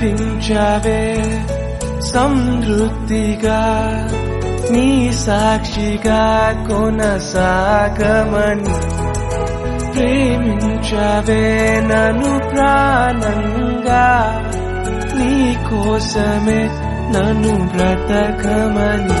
దీవించవే సమృద్ధిగా నీ సాక్షిగా కొనసాగమని ప్రేమించవే. నను ప్రాణంగా నీ కోసమే నన్ను బ్రతకమని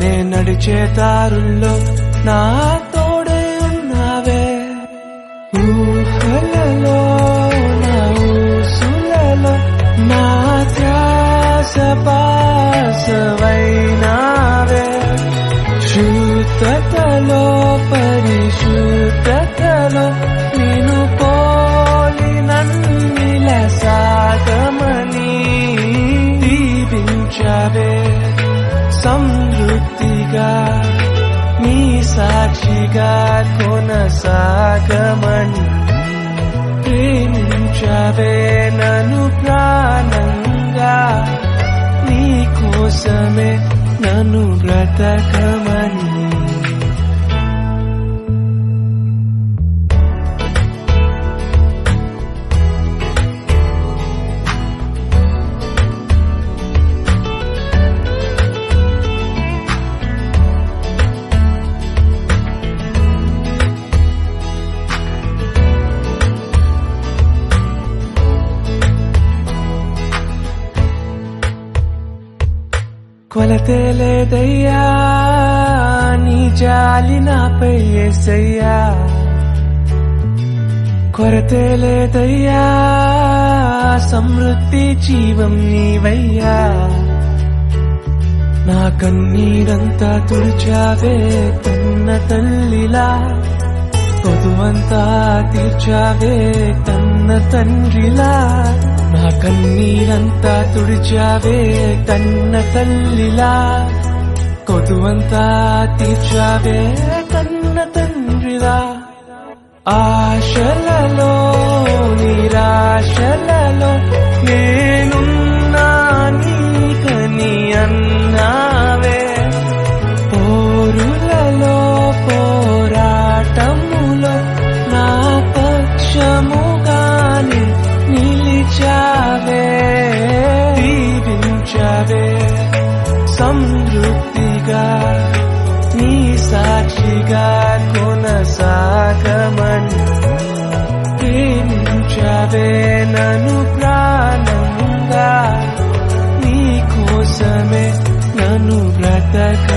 నే నడిచే దారుల్లో నా తోడే ఉన్నావే. ఊహలలో నా ఊసులలో నా ధ్యాస పాసవైనావే. శుద్ధతలో साक्षि गन सागमन्वे प्राणङ्गा। नीकोसमे ननु गमन కొలతే లేదయ్యా నీ జాలి నాపై ఏసయ్యా. కొరతే లేదయ్యా సమృద్ధి జీవం నీవయ్యా. నా కన్నీరంతా తుడిచావే తన్న తల్లిలా. పొదువంతా తీర్చావే తన్న తండ్రిలా నా కన్నీరంతా తుడిచావే తన్న తల్లిలా. కొదువంతా తీర్చావే తన్న తండ్రిలా ఆశలలో that